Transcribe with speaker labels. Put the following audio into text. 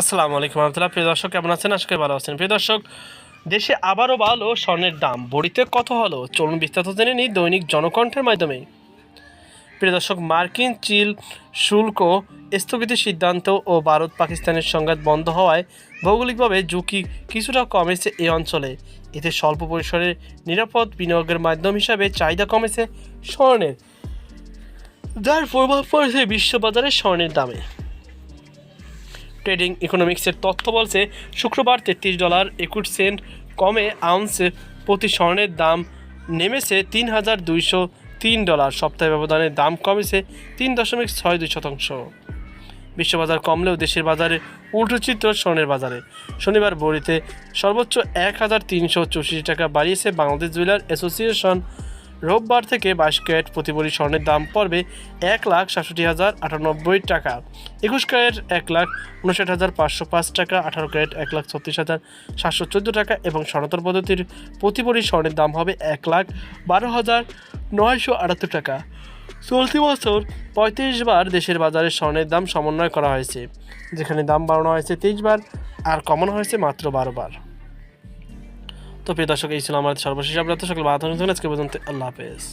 Speaker 1: আসসালামু আলাইকুম রহমতুল্লাহ। প্রিয় দর্শক, কেমন আছেন? আজকে ভালো আছেন। প্রিয় দর্শক, দেশে আবারও বাড়লো স্বর্ণের দাম। বড়িতে কত হলো? চলুন বিস্তারিত জেনে নিই দৈনিক জনকণ্ঠের মাধ্যমে। প্রিয় দর্শক, মার্কিন চিল শুল্ক স্থগিতের সিদ্ধান্ত ও ভারত পাকিস্তানের সংঘাত বন্ধ হওয়ায় ভৌগোলিকভাবে ঝুঁকি কিছুটা কমেছে এই অঞ্চলে। এতে স্বল্প পরিসরের নিরাপদ বিনিয়োগের মাধ্যম হিসাবে চাহিদা কমেছে স্বর্ণের। যার প্রভাব পড়েছে বিশ্ববাজারে স্বর্ণের দামে। ট্রেডিং ইকোনমিক্সের তথ্য বলছে, শুক্রবার তেত্রিশ ডলার একুশ সেন্ট কমে আউন্সে প্রতি স্বর্ণের দাম নেমেছে তিন হাজার দুইশো তিন ডলার। সপ্তাহে ব্যবধানে দাম কমেছে তিন দশমিক ছয় দুই শতাংশ। বিশ্ববাজার কমলেও দেশের বাজারে উল্টো চিত্র স্বর্ণের বাজারে। শনিবার বড়িতে সর্বোচ্চ এক হাজার তিনশো চৌষট্টি টাকা বাড়িয়েছে বাংলাদেশ জুয়েলার অ্যাসোসিয়েশন রোববার থেকে বাইশ ক্যারেট প্রতি ভরি স্বর্ণের দাম পড়বে এক লাখ সাতষট্টি হাজার আটানব্বই টাকা। একুশ ক্যারেট এক লাখ উনষাট হাজার পাঁচশো পাঁচ টাকা, আঠারো ক্যারেট এক লাখ ছত্রিশ হাজার সাতশো চোদ্দ টাকা এবং সনাতন পদ্ধতির প্রতি ভরি স্বর্ণের দাম হবে এক লাখ বারো হাজার নয়শো আটাত্তর টাকা। চলতি বছর পঁয়ত্রিশ বার দেশের বাজারে স্বর্ণের দাম সমন্বয় করা হয়েছে, যেখানে দাম বাড়ানো হয়েছে তেইশ বার আর কমানো হয়েছে মাত্র বারো বার। তো প্রিয় দর্শক এই ছিল আমার সর্বশেষ আপনার সকল বাধা আজকে পর্যন্ত আল্লাহ হাফেজ।